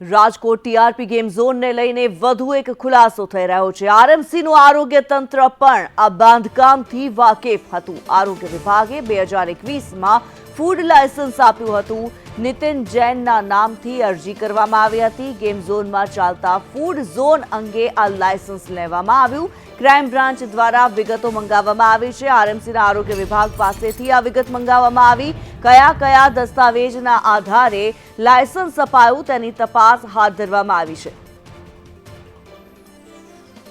Rajkot TRP game ઝોનને લઈને વધુ એક ખુલાસો થઈ રહ્યો છે. આરએમસીનું આરોગ્ય તંત્ર પણ આ બાંધકામથી વાકેફ હતું. આરોગ્ય વિભાગે બે હજાર એકવીસમાં ફૂડ લાયસન્સ આપ્યું હતું. નિતિન જૈનના નામથી અરજી કરવામાં આવી હતી. ગેમ ઝોનમાં ચાલતા ફૂડ ઝોન અંગે આ લાયસન્સ લેવામાં આવ્યું. ક્રાઇમ બ્રાન્ચ દ્વારા વિગતો મંગાવવામાં આવી છે. આરએમસીના આરોગ્ય વિભાગ પાસેથી આ વિગત મંગાવવામાં આવી. કયા કયા દસ્તાવેજના આધારે લાયસન્સ અપાયું તેની તપાસ હાથ ધરવામાં આવી છે.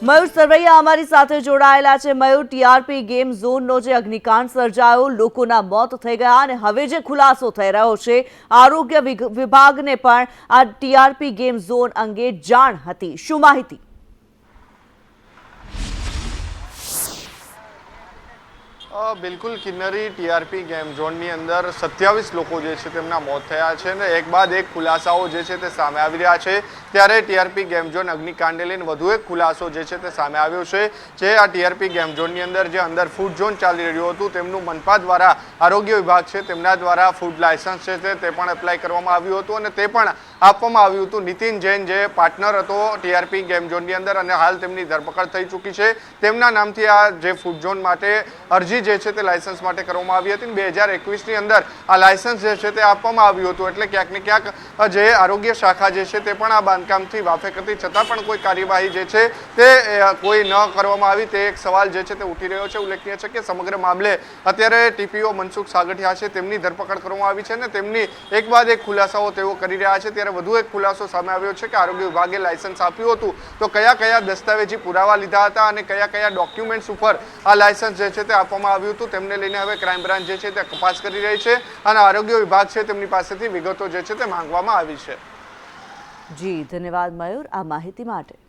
મયુર સરવૈયા અમારી સાથે જોડાયેલા છે. મયુર ટીઆરપી ગેમ ઝોનનો જે અગ્નિકાંડ સર્જાયો, લોકોના મોત થઈ ગયા અને હવે જે ખુલાસો થઈ રહ્યો છે, આરોગ્ય વિભાગને પણ આ ટીઆરપી ગેમ ઝોન અંગે જાણ હતી. શું માહિતી? બિલકુલ કિન્નરી ટીઆરપી ગેમ ઝોનની અંદર સત્યાવીસ લોકો જે છે તેમના મોત થયા છે અને એક બાદ એક ખુલાસાઓ જે છે તે સામે આવી રહ્યા છે. ત્યારે ટીઆરપી ગેમ ઝોન અગ્નિકાંડને લઈને વધુ એક ખુલાસો જે છે તે સામે આવ્યો છે, જે આ ટીઆરપી ગેમ ઝોનની અંદર જે અંદર ફૂડ ઝોન ચાલી રહ્યું હતું તેમનું મનપા દ્વારા આરોગ્ય વિભાગ છે તેમના દ્વારા ફૂડ લાયસન્સ છે તે પણ એપ્લાય કરવામાં આવ્યું હતું અને તે પણ આપવામાં આવ્યું હતું. નીતિન જૈન જે પાર્ટનર હતો ટીઆરપી ગેમ ઝોનની અંદર અને હાલ તેમની ધરપકડ થઈ ચૂકી છે. તેમના નામથી આ જે ફૂડ ઝોન માટે અરજી જે છે તે લાયસન્સ માટે કરવામાં આવી હતી. બે હજાર એકવીસની અંદર આ લાયસન્સ જે છે તે આપવામાં આવ્યું હતું એટલે ક્યાંક ને ક્યાંક જે આરોગ્ય શાખા જે છે તે પણ આ બાંધકામથી વાફેક હતી છતાં પણ કોઈ કાર્યવાહી જે છે તે કોઈ ન કરવામાં આવી. તે એક સવાલ જે છે તે ઉઠી રહ્યો છે. ઉલ્લેખનીય છે કે સમગ્ર મામલે અત્યારે ટીપીઓ મનસુખ સાગઠિયા છે. તેમની ધરપકડ કરવામાં આવી છે અને તેમની એક બાદ એક ખુલાસાઓ તેઓ કરી રહ્યા છે. ત્યારે વધુ એક ખુલાસો સામે આવ્યો છે કે આરોગ્ય વિભાગે લાયસન્સ આપ્યું હતું. તો કયા કયા દસ્તાવેજી પુરાવા લીધા હતા અને કયા કયા ડોક્યુમેન્ટ્સ ઉપર આ લાયસન્સ જે છે તે આપવામાં આવ્યું હતું તેમને લઈને હવે ક્રાઇમ બ્રાન્ચ જે છે તે તપાસ કરી રહી છે અને આરોગ્ય વિભાગ છે તેમની પાસેથી વિગતો જે છે તે માંગવામાં આવી છે. જી, ધન્યવાદ મયુર. આ માહિતી માટે